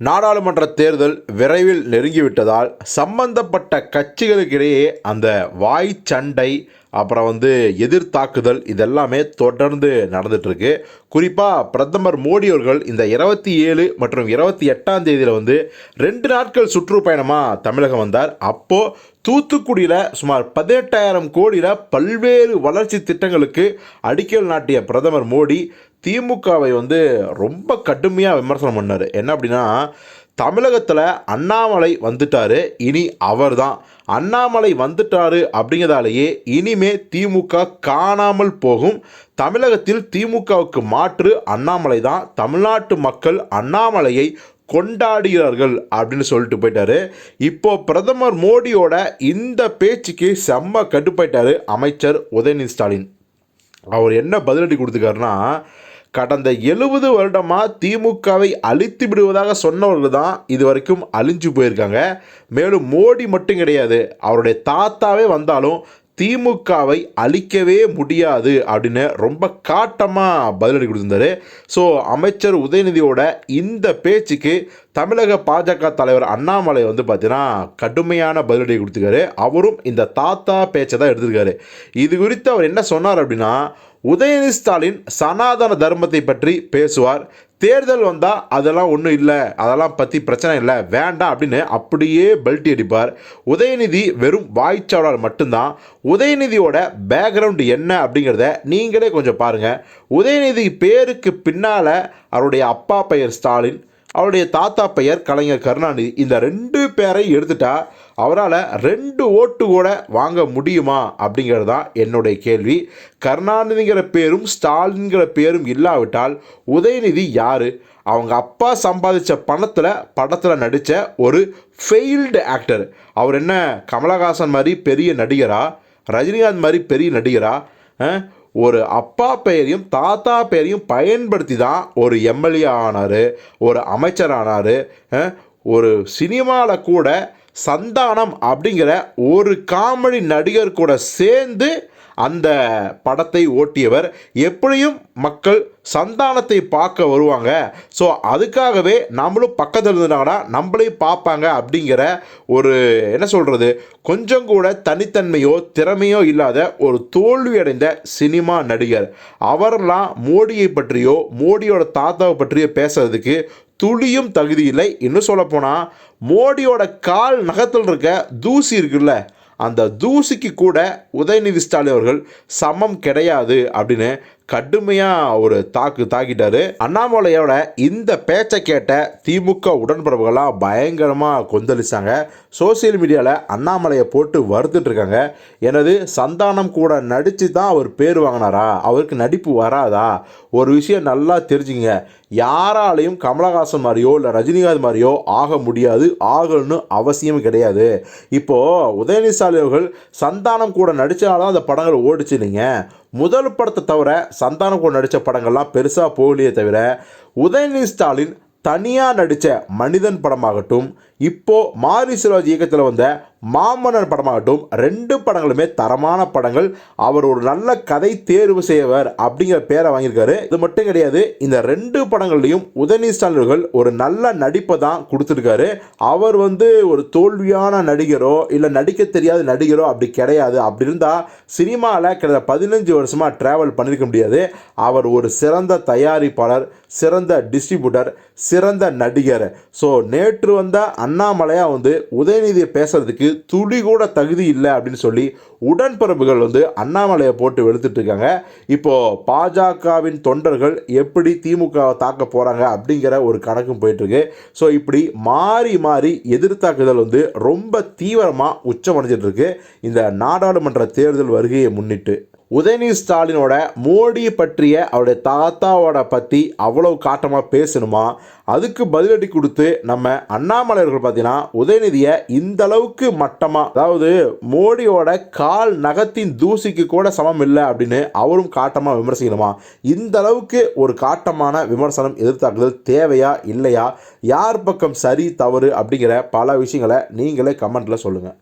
நாடாளுமன்ற தேர்தல் விரைவில் நெருங்கிவிட்டதால் சம்பந்தப்பட்ட கட்சிகளுக்கிடையே அந்த வாய் சண்டை அப்புறம் வந்து எதிர்த்தாக்குதல் இதெல்லாமே தொடர்ந்து நடந்துகிட்ருக்கு குறிப்பாக பிரதமர் மோடி அவர்கள் இந்த இருபத்தி ஏழு மற்றும் இருபத்தி எட்டாம் தேதியில் வந்து ரெண்டு நாட்கள் சுற்றுப்பயணமாக தமிழகம் வந்தார். அப்போது தூத்துக்குடியில் சுமார் பதினெட்டாயிரம் கோடியில் பல்வேறு வளர்ச்சி திட்டங்களுக்கு அடிக்கல் நாட்டிய பிரதமர் மோடி திமுகவை வந்து ரொம்ப கடுமையாக விமர்சனம் பண்ணார். என்ன அப்படின்னா தமிழகத்தில் அண்ணாமலை வந்துட்டாரு இனி அவர் தான் அண்ணாமலை வந்துட்டாரு அப்படிங்கிறதாலேயே இனிமே திமுக காணாமல் போகும். தமிழகத்தில் திமுகவுக்கு மாற்று அண்ணாமலை தான். தமிழ்நாட்டு மக்கள் அண்ணாமலையை கொண்டாடுகிறார்கள் அப்படின்னு சொல்லிட்டு போயிட்டாரு. இப்போ பிரதமர் மோடியோட இந்த பேச்சுக்கு செம்ம கட்டுப்பாயிட்டாரு அமைச்சர் உதயநிதி ஸ்டாலின். அவர் என்ன பதிலடி கொடுத்துருக்காருன்னா கடந்த எழுபது வருடமாக திமுகவை அழித்து விடுவதாக சொன்னவர்கள் தான் இது வரைக்கும் அழிஞ்சு போயிருக்காங்க. மேலும் மோடி மட்டும் கிடையாது அவருடைய தாத்தாவே வந்தாலும் திமுகவை அழிக்கவே முடியாது அப்படின்னு ரொம்ப காட்டமாக பதிலடி கொடுத்துருந்தாரு. ஸோ அமைச்சர் உதயநிதியோட இந்த பேச்சுக்கு தமிழக பாஜக தலைவர் அண்ணாமலை வந்து பார்த்தீங்கன்னா கடுமையான பதிலடி கொடுத்துருக்காரு. அவரும் இந்த தாத்தா பேச்சை தான் எடுத்திருக்காரு. இது குறித்து அவர் என்ன சொன்னார் அப்படின்னா உதயநிதி ஸ்டாலின் சனாதன தர்மத்தை பற்றி பேசுவார். தேர்தல் வந்தால் அதெல்லாம் ஒன்றும் இல்லை அதெல்லாம் பற்றி பிரச்சனை இல்லை வேண்டாம் அப்படின்னு அப்படியே பெல்ட் அடிப்பார். உதயநிதி வெறும் வாய்ச்சாளர் மட்டும்தான். உதயநிதியோட பேக்ரவுண்டு என்ன அப்படிங்கிறத நீங்களே கொஞ்சம் பாருங்கள் உதயநிதி பேருக்கு பின்னால் அவருடைய அப்பா பெயர் ஸ்டாலின் அவருடைய தாத்தா பெயர் கலைஞர் கருணாநிதி. இந்த ரெண்டு பேரை எடுத்துட்டா அவரால் ரெண்டு ஓட்டு கூட வாங்க முடியுமா அப்படிங்கிறது தான் என்னுடைய கேள்வி. கருணாநிதிங்கிற பேரும் ஸ்டாலின்கிற பேரும் இல்லாவிட்டால் உதயநிதி யார்? அவங்க அப்பா சம்பாதிச்ச பணத்தில் படத்தில் நடித்த ஒரு ஃபெயில்டு ஆக்டர். அவர் என்ன கமலஹாசன் மாதிரி பெரிய நடிகரா? ரஜினிகாந்த் மாதிரி பெரிய நடிகரா? ஒரு அப்பா பெயரையும் தாத்தா பெயரையும் பயன்படுத்தி தான் ஒரு எம்எல்ஏ ஆனார் ஒரு அமைச்சர் ஆனார் ஒரு சினிமாவில் கூட சந்தானம் அப்படிங்கிற ஒரு காமெடி நடிகர் கூட சேர்ந்து அந்த படத்தை ஓட்டியவர். எப்படியும் மக்கள் சந்தானத்தை பார்க்க வருவாங்க. ஸோ அதுக்காகவே நம்மளும் பக்கத்தில் இருந்தாங்கன்னா நம்மளையும் பார்ப்பாங்க அப்படிங்கிற ஒரு என்ன சொல்கிறது கொஞ்சம் கூட தனித்தன்மையோ திறமையோ இல்லாத ஒரு தோல்வியடைந்த சினிமா நடிகர். அவரெல்லாம் மோடியை பற்றியோ மோடியோட தாத்தாவை பற்றியோ பேசுறதுக்கு துளியும் தகுதி இல்லை இன்னும் சொல்லப்போனால் மோடியோட கால் நகத்தில் இருக்க தூசி இருக்குல்ல அந்த தூசிக்கு கூட உதயநிதி ஸ்டாலின் அவர்கள் சமம் கிடையாது அப்படின்னு கடுமையாக ஒரு தாக்கு தாக்கிட்டாரு. அண்ணாமலையோட இந்த பேச்சை கேட்ட திமுக உடன்பிறப்புகள்லாம் பயங்கரமாக கொந்தளிச்சாங்க. சோசியல் மீடியாவில் அண்ணாமலையை போட்டு வறுத்துட்டு இருக்காங்க. எனது சந்தானம் கூட நடித்து தான் அவர் பேர் வாங்கினாரா? அவருக்கு நடிப்பு வராதா? ஒரு விஷயம் நல்லா தெரிஞ்சுங்க. யாராலையும் கமலஹாசன் மாதிரியோ இல்லை ரஜினிகாந்த் மாதிரியோ ஆக முடியாது. ஆகணும்னு அவசியம் கிடையாது. இப்போது உதயநிதி ஸ்டாலின் அவர்கள் சந்தானம் கூட நடித்தாலும் அந்த படங்கள் ஓடிச்சு நீங்கள் முதல் படத்தை தவிர சந்தானம் நடித்த படங்கள்லாம் பெருசாக போகலையே தவிர உதயநிதி ஸ்டாலின் தனியாக நடித்த மனிதன் படமாகட்டும் இப்போது மாரி சிவாஜி இயக்கத்தில் வந்த மாமன்னன் படமாகட்டும் ரெண்டு படங்களுமே தரமான படங்கள். அவர் ஒரு நல்ல கதை தேர்வு செய்வர் அப்படிங்கிற பேரை வாங்கியிருக்காரு. இது மட்டும் கிடையாது இந்த ரெண்டு படங்கள்லையும் உதயநிதி ஸ்டாலின் ஒரு நல்ல நடிப்பை தான் கொடுத்துருக்காரு. அவர் வந்து ஒரு தோல்வியான நடிகரோ இல்லை நடிக்க தெரியாத நடிகரோ அப்படி கிடையாது. அப்படி இருந்தால் சினிமாவில் கிட்ட பதினஞ்சு வருஷமாக ட்ராவல் பண்ணியிருக்க முடியாது. அவர் ஒரு சிறந்த தயாரிப்பாளர் சிறந்த டிஸ்ட்ரிபியூட்டர் சிறந்த நடிகர். ஸோ நேற்று வந்த அண்ணாமலையாக வந்து உதயநிதியை பேசுறதுக்கு துளி கூட தகுதி இல்லை அப்படின்னு சொல்லி உடன்பிறப்புகள் வந்து அண்ணாமலையை போட்டு வெளுத்துட்டு இருக்காங்க. பாஜகவின் தொண்டர்கள் எப்படி திமுகவை தாக்க போகிறாங்க அப்படிங்கிற ஒரு கணக்கும் போயிட்டுருக்கு ஸோ இப்படி மாறி மாறி எதிர்த்தாக்குதல் வந்து ரொம்ப தீவிரமாக உச்சமடைஞ்சிட்டு இருக்கு. இந்த நாடாளுமன்ற தேர்தல் வருகையை முன்னிட்டு. உதயநிதி ஸ்டாலினோட மோடி பற்றிய அவருடைய தாத்தாவோட பற்றி அவ்வளவு காட்டமாக பேசணுமா? அதுக்கு பதிலடி கொடுத்து நம்ம அண்ணாமலையர்கள் பார்த்தீங்கன்னா உதயநிதியை இந்த அளவுக்கு மட்டமாக அதாவது மோடியோட கால் நகத்தின் தூசிக்கு கூட சமம் இல்லை அப்படின்னு அவரும் காட்டமாக விமர்சிக்கணுமா? இந்த அளவுக்கு ஒரு காட்டமான விமர்சனம் எதிர்த்தாக்குதல் தேவையா இல்லையா? யார் பக்கம் சரி தவறு அப்படிங்கிற பல விஷயங்களை நீங்களே கமெண்ட்டில் சொல்லுங்கள்